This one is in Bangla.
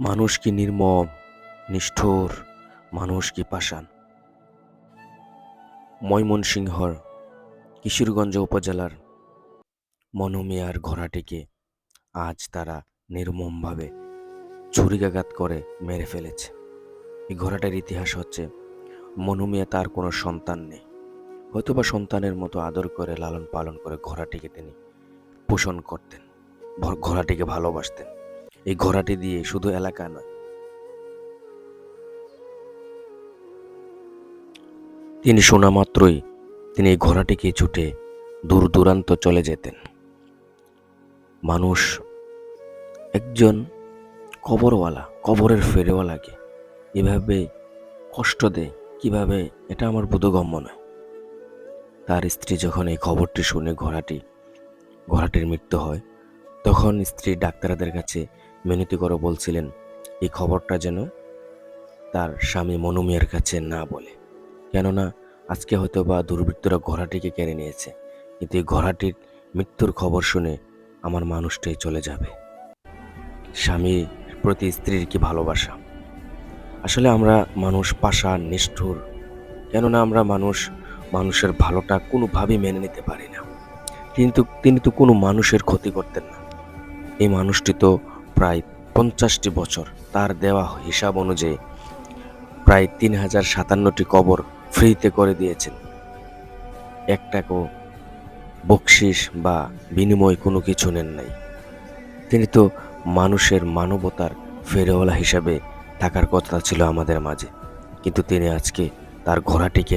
মানুষ কি নির্মম, নিষ্ঠুর, মানুষ কি পাষাণ? ময়মনসিংহর কিশোরগঞ্জ উপজেলার মনোমিয়ার ঘোড়াটিকে আজ তারা নির্মমভাবে ছুরিকাঘাত করে মেরে ফেলেছে। এই ঘোড়াটার ইতিহাস হচ্ছে, মনুমিয়া তার কোনো সন্তান নেই। হয়তোবা সন্তানের মতো আদর করে লালন পালন করে ঘোড়াটিকে তিনি পোষণ করতেন, ঘোড়াটিকে ভালোবাসতেন। এই ঘোড়াটি দিয়ে শুধু এলাকা নয়। তিনি শোনা মাত্রই তিনি এই ঘোড়াটিকে ছুটে দূর দূরান্ত চলে যেতেন। মানুষ একজন কবরওয়ালা, কবরের ফেরেওয়ালাকে এভাবে কষ্ট দেয়, কীভাবে এটা আমার বোধগম্য নয়। তার স্ত্রী যখন এই খবরটি শুনে ঘোড়াটি, ঘোড়াটির মৃত্যু হয়, তখন স্ত্রী ডাক্তারদের কাছে মিনতি করে বলছিলেন, এই খবরটা যেন তার স্বামী মনুমিয়ার কাছে না বলে। কেননা, আজকে হয়তো বা দুর্বৃত্তরা ঘোড়াটিকে কেড়ে নিয়েছে। কিন্তু এই ঘোড়াটির মৃত্যুর খবর শুনে আমার মানুষটাই চলে যাবে। স্বামীর প্রতি স্ত্রীর কি ভালোবাসা? আসলে আমরা মানুষ পাশা নিষ্ঠুর। কেননা, আমরা মানুষ, মানুষের ভালোটা কোনোভাবেই মেনে নিতে পারি না। কিন্তু তিনি তো কোনো মানুষের ক্ষতি করতেন না। এই মানুষটি তো প্রায় পঞ্চাশটি বছর। তার দেওয়া হিসাব অনুযায়ী প্রায় তিন হাজার সাতান্নটি কবর ফ্রিতে করে দিয়েছেন। এক টাকাও বকশিস বা বিনিময় কোনো কিছু নেন নাই। তিনি তো মানুষের মানবতার ফেরেওয়ালা হিসাবে থাকার কথা ছিল আমাদের মাঝে। কিন্তু তিনি আজকে তার ঘোড়াটিকে